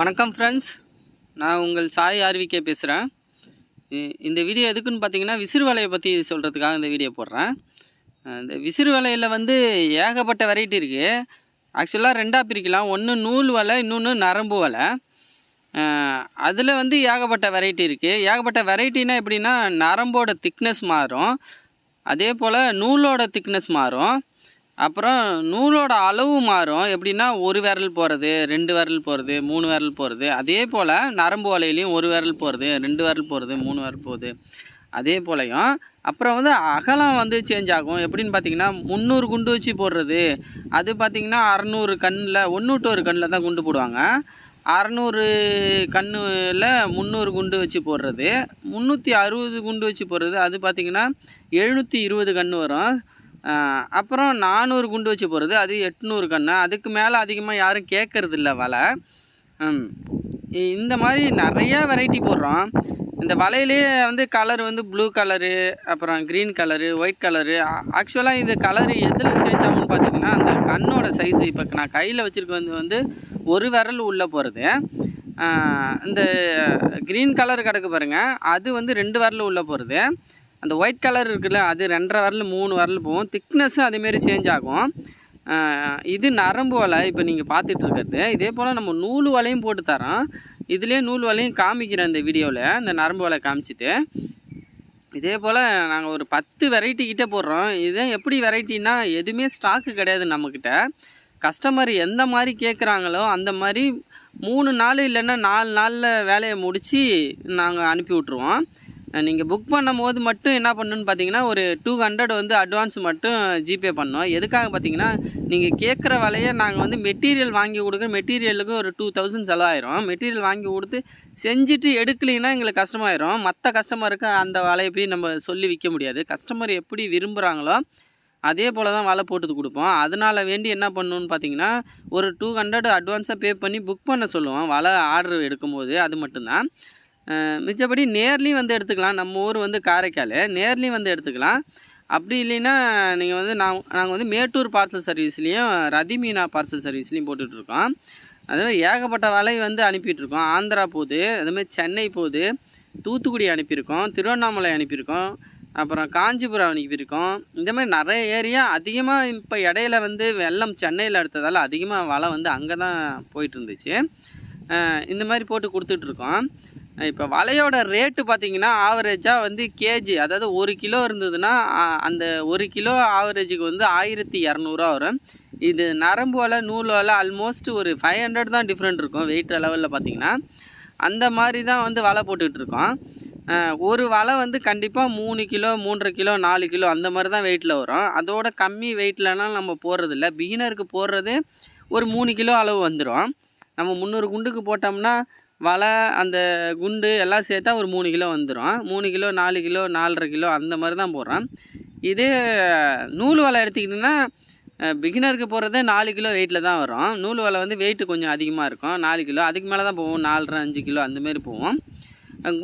வணக்கம் ஃப்ரெண்ட்ஸ் நான் உங்கள் சாய் ஆர்விகே பேசுகிறேன் இந்த வீடியோ எதுக்குன்னு பார்த்தீங்கன்னா விசிறு வலையை பற்றி சொல்கிறதுக்காக இந்த வீடியோ போடுறேன். இந்த விசிறு வலையில் வந்து ஏகப்பட்ட வெரைட்டி இருக்குது ஆக்சுவலாக ரெண்டாக பிரிக்கலாம். ஒன்று நூல் வலை இன்னொன்று நரம்பு வலை. அதில் வந்து ஏகப்பட்ட வெரைட்டி இருக்குது ஏகப்பட்ட வெரைட்டினா எப்படின்னா நரம்போட திக்னஸ் மாறும். அதே போல் நூலோட திக்னஸ் மாறும். அப்புறம் நூலோட அளவு மாறும். எப்படின்னா ஒரு விரல் போகிறது ரெண்டு விரல் போகிறது மூணு விரல் போகிறது அதே போல் நரம்பு வலையிலையும் ஒரு விரல் போகிறது ரெண்டு விரல் போகிறது மூணு விரல் போகுது அதே போலையும் அப்புறம் வந்து அகலம் வந்து சேஞ்ச் ஆகும். எப்படின்னு பார்த்தீங்கன்னா முந்நூறு குண்டு வச்சு போடுறது. அது பார்த்திங்கன்னா அறநூறு கண்ணில் ஒன்று ஒரு கண்ணில் தான் குண்டு போடுவாங்க. அறநூறு கண்ணில் முந்நூறு குண்டு வச்சு போடுறது. முந்நூற்றி அறுபது குண்டு வச்சு போடுறது. அது பார்த்திங்கன்னா எழுநூற்றி இருபது கன்று வரும். அப்புறம் நானூறு குண்டு வச்சு போடுறது அது எட்நூறு கன்று அதுக்கு மேலே அதிகமாக யாரும் கேட்கறது வலை. இந்த மாதிரி நிறைய வெரைட்டி போடுறோம். இந்த வலையிலே வந்து கலர் வந்து ப்ளூ கலரு அப்புறம் க்ரீன் கலரு ஒயிட் கலரு ஆக்சுவலாக இது கலரு எதில் சேஞ்ச் ஆகும்னு பார்த்தீங்கன்னா அந்த கண்ணோட சைஸு இப்போ நான் கையில் வச்சுருக்க வந்து வந்து ஒரு விரல் உள்ளே போகிறது இந்த க்ரீன் கலர் கிடக்கு பாருங்கள் அது வந்து ரெண்டு விரல் உள்ளே போகிறது அந்த ஒயிட் கலர் இருக்குல்ல அது ரெண்டரை விரல் மூணு வரல போகும். திக்னஸும் அதேமாரி சேஞ்ச் ஆகும். இது நரம்பு வலை இப்போ நீங்கள் பார்த்துட்டு இருக்கிறது. இதே போல் நம்ம நூல் வலையும் போட்டு தரோம். இதுலேயே நூல் வலையும் காமிக்கிறேன் இந்த வீடியோவில் இந்த நரம்பு வலை காமிச்சிட்டு. இதே போல் நாங்கள் ஒரு பத்து வெரைட்டி கிட்டே போடுறோம். இது எப்படி வெரைட்டினா எதுவுமே ஸ்டாக்கு கிடையாது நம்மக்கிட்ட கஸ்டமர் எந்த மாதிரி கேட்குறாங்களோ அந்த மாதிரி மூணு நாள் இல்லைன்னா நாலு நாளில் வேலையை முடித்து நாங்கள் அனுப்பி விட்ருவோம் நீங்கள் புக் பண்ணும் போது மட்டும் என்ன பண்ணணுன்னு பார்த்தீங்கன்னா ஒரு டூ ஹண்ட்ரட் வந்து அட்வான்ஸ் மட்டும் ஜிபே பண்ணோம் எதுக்காக பார்த்தீங்கன்னா நீங்கள் கேட்குற விலையை நாங்கள் வந்து மெட்டீரியல் வாங்கி கொடுக்குற மெட்டீரியலுக்கு ஒரு டூ தௌசண்ட் செலவாயிரும். மெட்டீரியல் வாங்கி கொடுத்து செஞ்சுட்டு எடுக்கலைன்னா எங்களுக்கு கஷ்டமாயிரும். மற்ற கஸ்டமருக்கு அந்த வலையை போய் நம்ம சொல்லி விற்க முடியாது. கஸ்டமர் எப்படி விரும்புகிறாங்களோ அதே போல் தான் வலை போட்டு கொடுப்போம். அதனால் வேண்டி என்ன பண்ணணும்னு பார்த்தீங்கன்னா ஒரு டூ ஹண்ட்ரட் அட்வான்ஸாக பே பண்ணி புக் பண்ண சொல்லுவோம். வலை ஆர்டர் எடுக்கும்போது அது மட்டும்தான். மிச்சப்படி மிச்சபடி நேர்லேயும் வந்து எடுத்துக்கலாம். நம்ம ஊர் வந்து காரைக்கால். நேர்லேயும் வந்து எடுத்துக்கலாம். அப்படி இல்லைன்னா நீங்கள் வந்து நான் நாங்கள் வந்து மேட்டூர் பார்சல் சர்வீஸ்லேயும் ரதிமீனா பார்சல் சர்வீஸ்லேயும் போட்டுட்ருக்கோம். அதுமாதிரி ஏகப்பட்ட வலை வந்து அனுப்பிட்டுருக்கோம் ஆந்திரா போகுது அதுமாதிரி சென்னை போகுது தூத்துக்குடி அனுப்பியிருக்கோம் திருவண்ணாமலை அனுப்பியிருக்கோம் அப்புறம் காஞ்சிபுரம் அனுப்பியிருக்கோம். இந்த மாதிரி நிறைய ஏரியா அதிகமாக இப்போ இடையில வந்து வெள்ளம் சென்னையில் எடுத்ததால் அதிகமாக வலை வந்து அங்கே தான் போயிட்டு இருந்துச்சு. இந்த மாதிரி போட்டு கொடுத்துட்ருக்கோம். இப்போ வலையோட ரேட்டு பார்த்தீங்கன்னா ஆவரேஜாக வந்து கேஜி அதாவது ஒரு கிலோ இருந்ததுன்னா அந்த ஒரு கிலோ ஆவரேஜுக்கு வந்து ஆயிரத்தி இரநூறுவா வரும். இது நரம்பு வலை நூல் வலை ஆல்மோஸ்ட் ஒரு ஃபைவ் ஹண்ட்ரட் தான் டிஃப்ரெண்ட் இருக்கும் வெயிட் லெவலில் பார்த்தீங்கன்னா அந்த மாதிரி தான் வந்து வலை போட்டுட்டு இருக்கோம். ஒரு வலை வந்து கண்டிப்பாக மூணு கிலோ மூன்றரை கிலோ நாலு கிலோ அந்த மாதிரி தான் வெயிட்டில் வரும். அதோட கம்மி வெயிட்லலாம் நம்ம போடுறதில்ல. பிகினருக்கு போடுறது ஒரு மூணு கிலோ அளவு வந்துடும் நம்ம முந்நூறு குண்டுக்கு போட்டோம்னா வலை அந்த குண்டு எல்லாம் சேர்த்தா ஒரு மூணு கிலோ வந்துடும் மூணு கிலோ நாலு கிலோ நாலரை கிலோ அந்த மாதிரி தான் போடுறோம். இது நூல் வலை எடுத்திக்கிட்டிங்கன்னா பிகினருக்கு போடுறதே நாலு கிலோ வெயிட்டில் தான் வரும். நூல் வலை வந்து வெயிட்டு கொஞ்சம் அதிகமாக இருக்கும். நாலு கிலோ. அதுக்கு மேலே தான் போவோம். நாலரை அஞ்சு கிலோ அந்தமாரி போவோம்.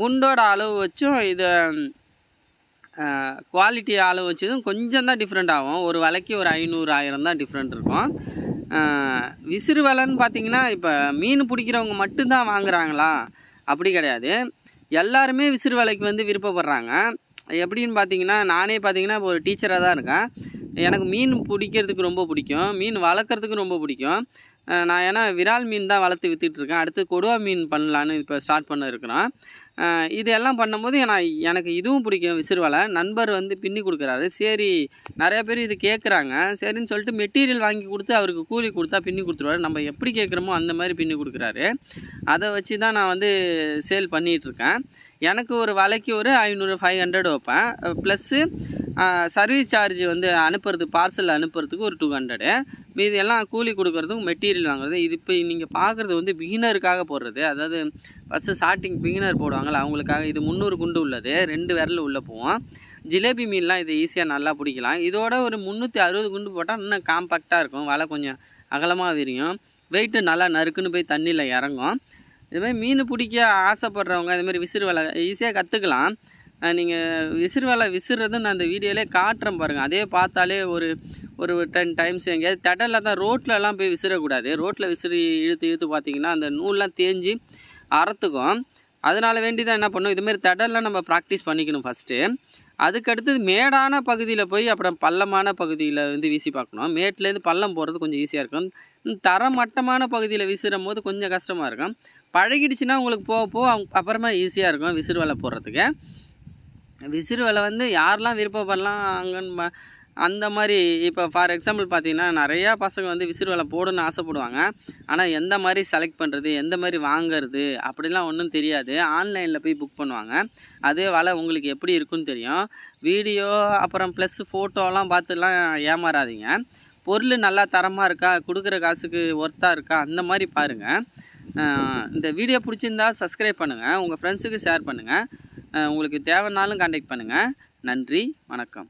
குண்டோட அளவு வச்சும் இதை குவாலிட்டி அளவு வச்சதும் கொஞ்சம் தான் டிஃப்ரெண்ட் ஆகும். ஒரு வலைக்கு ஒரு ஐநூறு ஆயிரம் தான் டிஃப்ரெண்ட் இருக்கும். விசிறு வலைன்னு பார்த்தீங்கன்னா இப்போ மீன் பிடிக்கிறவங்க மட்டும்தான் வாங்குறாங்களா? அப்படி கிடையாது. எல்லாருமே விசிறு வலைக்கு வந்து விருப்பப்படுறாங்க. எப்படின்னு பார்த்தீங்கன்னா நானே பார்த்தீங்கன்னா இப்போ ஒரு டீச்சராக தான் இருக்கேன். எனக்கு மீன் பிடிக்கிறதுக்கு ரொம்ப பிடிக்கும். மீன் வளர்க்குறதுக்கு ரொம்ப பிடிக்கும். நான் ஏன்னா விரால் மீன் தான் வளர்த்து விற்றுட்ருக்கேன் அடுத்து கொடுவா மீன் பண்ணலான்னு இப்போ ஸ்டார்ட் பண்ண இருக்கிறோம். இது எல்லாம் பண்ணும்போது நான் எனக்கு இதுவும் பிடிக்கும் விசிறுவலை. நண்பர் வந்து பின்னி கொடுக்குறாரு. சரி நிறைய பேர் இது கேட்குறாங்க. சரின்னு சொல்லிட்டு மெட்டீரியல் வாங்கி கொடுத்து அவருக்கு கூலி கொடுத்தா பின்னி கொடுத்துருவாரு. நம்ம எப்படி கேட்குறோமோ அந்த மாதிரி பின்னி கொடுக்குறாரு. அதை வச்சு தான் நான் வந்து சேல் பண்ணிகிட்ருக்கேன். எனக்கு ஒரு வலைக்கு ஒரு ஐநூறு ஃபைவ் ஹண்ட்ரட் வைப்பேன். ப்ளஸ்ஸு சர்வீஸ் சார்ஜ் வந்து அனுப்புறது பார்சல் அனுப்புறதுக்கு ஒரு டூ ஹண்ட்ரடு இப்போ இதெல்லாம் கூலி கொடுக்குறதும் மெட்டீரியல் வாங்குறது. இது இப்போ நீங்கள் பார்க்குறது வந்து பிகினருக்காக போடுறது. அதாவது ஃபஸ்ட்டு ஸ்டார்டிங் பிகினர் போடுவாங்கள்ல அவங்களுக்காக இது முந்நூறு குண்டு உள்ளது. ரெண்டு விரல் உள்ளே போவோம். ஜிலேபி மீன்லாம் இது ஈஸியாக நல்லா பிடிக்கலாம். இதோட ஒரு முந்நூற்றி அறுபது குண்டு போட்டால் இன்னும் காம்பாக்டாக இருக்கும். வலை கொஞ்சம் அகலமாக விரியும். வெயிட்டு நல்லா நறுக்குன்னு போய் தண்ணியில் இறங்கும். இதுமாதிரி மீன் பிடிக்க ஆசைப்படுறவங்க இதுமாதிரி விசிறு வலை ஈஸியாக கற்றுக்கலாம் நீங்கள் விசிறு வலை விசிறுறது நான் அந்த வீடியோலே காட்டுறேன் பாருங்கள் அதே பார்த்தாலே ஒரு ஒரு டென் டைம்ஸ் எங்கேயாவது தடலில் தான் ரோட்லலாம் போய் விசிறக்கூடாது. ரோட்டில் விசிறி இழுத்து இழுத்து பார்த்தீங்கன்னா அந்த நூல்லாம் தேஞ்சு அறத்துக்கும். அதனால வேண்டி தான் என்ன பண்ணும்? இதுமாரி தடலில் நம்ம ப்ராக்டிஸ் பண்ணிக்கணும் ஃபஸ்ட்டு அதுக்கடுத்தது மேடான பகுதியில் போய் அப்புறம் பள்ளமான பகுதியில் வந்து வீசி பார்க்கணும். மேட்லேருந்து பள்ளம் போகிறது கொஞ்சம் ஈஸியாக இருக்கும். தரமட்டமான பகுதியில் விசிறும் போது கொஞ்சம் கஷ்டமாக இருக்கும். பழகிடுச்சுன்னா உங்களுக்கு போக போக அவங்க- அப்புறமா ஈஸியாக இருக்கும் விசிறு வலை போடுறதுக்கு விசிறுவலை வந்து யாரெல்லாம் விருப்பப்படலாம் அங்கன்னு அந்த மாதிரி இப்போ ஃபார் எக்ஸாம்பிள் பார்த்தீங்கன்னா நிறையா பசங்க வந்து விசிறு வலை போடணும்னு ஆசைப்படுவாங்க. ஆனால் எந்த மாதிரி செலக்ட் பண்ணுறது எந்த மாதிரி வாங்குறது அப்படிலாம் ஒன்றும் தெரியாது. ஆன்லைனில் போய் புக் பண்ணுவாங்க. அதே வலை உங்களுக்கு எப்படி இருக்குன்னு தெரியும். வீடியோ அப்புறம் ப்ளஸ் ஃபோட்டோலாம் பார்த்துலாம் ஏமாறாதீங்க. பொருள் நல்லா தரமாக இருக்கா கொடுக்குற காசுக்கு ஒர்த்தாக இருக்கா அந்த மாதிரி பாருங்கள் இந்த வீடியோ பிடிச்சிருந்தா சப்ஸ்கிரைப் பண்ணுங்கள் உங்கள் ஃப்ரெண்ட்ஸுக்கு ஷேர் பண்ணுங்கள் உங்களுக்கு தேவைன்னாலும் காண்டாக்ட் பண்ணுங்கள் நன்றி வணக்கம்.